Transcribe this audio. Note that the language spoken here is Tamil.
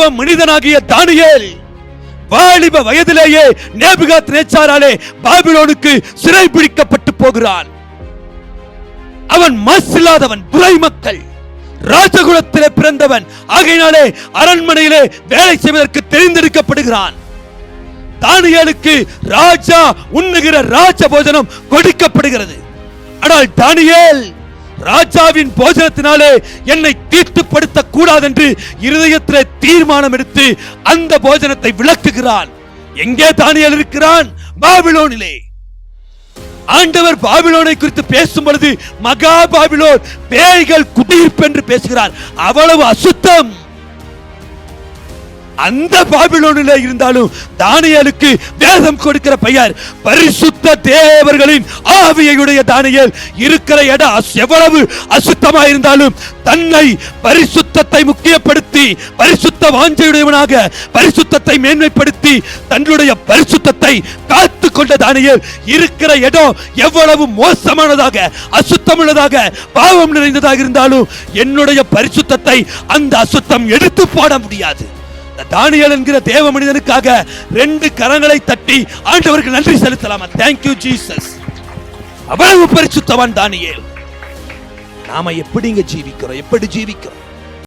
பாவ மனிதனாகிய தானியேல் வாலிப வயதிலேயே நேபுகாத் நேச்சாராலே பாபிலோனுக்கு சிறை பிடிக்கப்பட்டு போகிறான். அவன் மசில்லாதவன் புரை மக்கள் ராஜகுலத்திலே பிறந்தவன் ஆகையினாலே அரண்மனையிலே வேலை செய்வதற்கு தெரிந்தெடுக்கப்படுகிறான். தானியலுக்கு ராஜா உண்ணுகிற ராஜ போஜனம் கொடுக்கப்படுகிறது. ஆனால் தானியல் ராஜாவின் போஜனத்தினாலே என்னை தீர்த்துப்படுத்த கூடாது என்று இருதயத்தில் தீர்மானம் எடுத்து அந்த போஜனத்தை விளக்குகிறான். எங்கே தானியல் இருக்கிறான்? பாபிலோனிலே. ஆண்டவர் பாபிலோனை குறித்து பேசும் பொழுது மகா பாபிலோன் பேய்கள் குடியிருப்பு என்று பேசுகிறார். அவ்வளவு அசுத்தம். அந்த பாபிலோனில் இருந்தாலும் தானியலுக்கு வேதம் கொடுக்கிற பெயர் பரிசுத்த தேவர்களின் ஆவியையுடைய தானியல். இருக்கிற இடம் அஸ்- எவ்வளவு அசுத்தமா இருந்தாலும் தன்னை பரிசுத்தத்தை முக்கியப்படுத்தி பரிசுத்த வாஞ்சையுடையவனாக பரிசுத்தத்தை மேன்மைப்படுத்தி தன்னுடைய பரிசுத்தத்தை காத்து கொண்ட தானியல். இருக்கிற இடம் எவ்வளவு மோசமானதாக அசுத்தமுள்ளதாக பாவம் நிறைந்ததாக இருந்தாலும் என்னுடைய பரிசுத்தத்தை அந்த அசுத்தம் எடுத்து போட முடியாது. தானியல் என்கிற தேவ மனிதனுக்காக ரெண்டு கரங்களை தட்டி ஆண்டவருக்கு நன்றி செலுத்தலாமா? தேங்க்யூ ஜீசஸ் அவ்வளவு பரிசுத்தவன் தானியல். நாம எப்படிங்க ஜீவிக்கிறோம்? எப்படி ஜீவிக்கிறோம்?